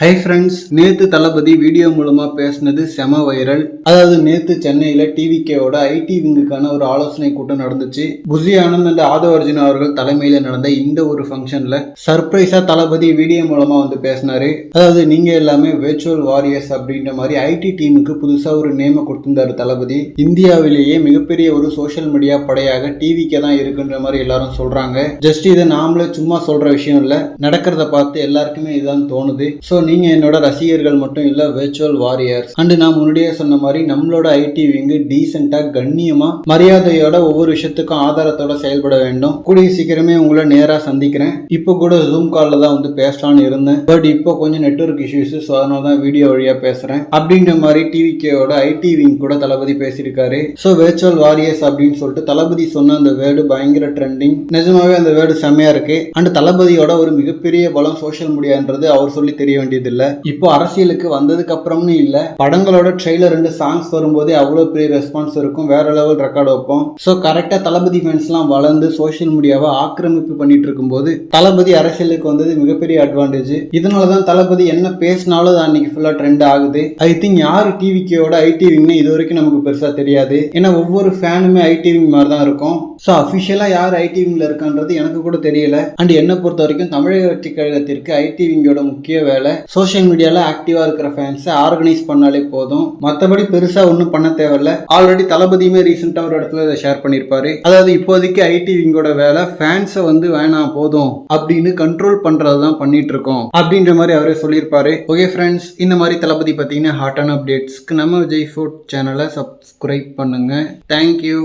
Hi friends நேத்து தளபதி video மூலமா பேசினது செம வைரல். அதாவது நேத்து சென்னையில டிவிகேவோட ஐடி விங்குக்கான ஒரு ஆலோசனை கூட்டம் நடந்துச்சு. புசி ஆனந்த் அண்ட் ஆதவ அர்ஜுன் அவர்கள் தலைமையில நடந்த இந்த ஒரு ஃபங்க்ஷன்ல சர்ப்ரைஸா தளபதி வீடியோ மூலமா வந்து பேசினாரு. அதாவது நீங்க எல்லாமே வேர்ச்சுவல் வாரியர்ஸ் அப்படின்ற மாதிரி ஐடி டீமுக்கு புதுசா ஒரு நேம கொடுத்திருந்தாரு தளபதி. இந்தியாவிலேயே மிகப்பெரிய ஒரு சோஷியல் மீடியா படையாக டிவிக்கே தான் இருக்குன்ற மாதிரி எல்லாரும் சொல்றாங்க. ஜஸ்ட் இதை நாமளே சும்மா சொல்ற விஷயம் இல்ல. நடக்கிறத பார்த்து எல்லாருக்குமே இதுதான் தோணுது. ஸோ நீங்க என்னோட ரசிகர்கள் மட்டும் இல்ல வேர்ச்சுவல் வாரியர்ஸ் அண்ட் நான் முன்னாடியே சொன்ன மாதிரி நம்மளோட ஐடி விங்கு டீசெண்டாக கண்ணியமா மரியாதையோட ஒவ்வொரு விஷயத்துக்கும் ஆதாரத்தோட செயல்பட வேண்டும். கூடிய சீக்கிரமே உங்களை நேரா சந்திக்கிறேன். இப்போ கூட ஜூம் காலில் தான் வந்து பேசலான்னு இருந்தேன். பட் இப்போ கொஞ்சம் நெட்வொர்க் இஷ்யூஸ் ஸோ அதனால தான் வீடியோ வழியா பேசுறேன். அப்படின்ற மாதிரி டிவிகேயோட ஐடி விங் கூட தளபதி பேசியிருக்காரு. ஸோ வேர்ச்சுவல் வாரியர்ஸ் அப்படின்னு சொல்லிட்டு தளபதி சொன்ன அந்த வேர்டு பயங்கர ட்ரெண்டிங் நிஜமாவே அந்த வேர்டு செம்மையா இருக்கு. அண்ட் தளபதியோட ஒரு மிகப்பெரிய பலம் சோஷியல் மீடியான்றது அவர் சொல்லி தெரிய வேண்டியது இல்ல இப்போ அரசியலுக்கு வந்ததுக்கு அப்புறம்னு இல்ல. படங்களோட ட்ரெய்லர் ரெண்டு சாங்ஸ் வரும்போதே அவ்வளவு பெரிய ரெஸ்பான்ஸ் இருக்கும். வேற லெவல் ரெக்கார்ட் வைப்போம். ஸோ கரெக்டா தளபதி ஃபேன்ஸ்லாம் வளர்ந்து சோஷியல் மீடியாவை ஆக்கிரமிப்பு பண்ணிட்டு இருக்கும்போது தளபதி அரசியலுக்கு வந்தது மிகப்பெரிய அட்வான்டேஜ் இதனால தான் தளபதி என்ன பேசினாலும் அது அன்னைக்கு ஃபுல்லா ட்ரெண்ட் ஆகுது. ஐ திங்க் யார் டிவிக்கோட ஐடி விங்னு இது வரைக்கும் நமக்கு பெருசா தெரியாது. ஏன்னா ஒவ்வொரு ஃபேனுமே ஐடி விங் மாதிரி தான் இருக்கும். ஸோ அஃபிஷியலாக யார் ஐடி விங்ல இருக்கான்றது எனக்கு கூட தெரியல. அண்ட் என்னை பொறுத்த வரைக்கும் தமிழக வெற்றி கழகத்திற்கு ஐடி விங்கோட முக்கிய வேலை சோஷியல் மீடியாவில் ஆக்டிவாக இருக்கிற ஃபேன்ஸை ஆர்கனைஸ் பண்ணாலே போதும். மற்றபடி பெருசாக ஒன்றும் பண்ண தேவையில்ல. ஆல்ரெடி தளபதியுமே ரீசெண்டாக ஒரு இடத்துல இதை ஷேர் பண்ணியிருப்பாரு. அதாவது இப்போதைக்கு ஐடி விங்கோட வேலை ஃபேன்ஸை வந்து வேணாம் போதும் அப்படின்னு கண்ட்ரோல் பண்ணுறது தான் பண்ணிட்டு இருக்கோம். அப்படின்ற மாதிரி அவரே சொல்லியிருப்பாரு. ஓகே ஃப்ரெண்ட்ஸ் இந்த மாதிரி தளபதி பார்த்தீங்கன்னா ஹாட்டான அப்டேட்ஸ்க்கு நம்ம விஜய் ஃபுட் சேனலை சப்ஸ்கிரைப் பண்ணுங்க. Thank you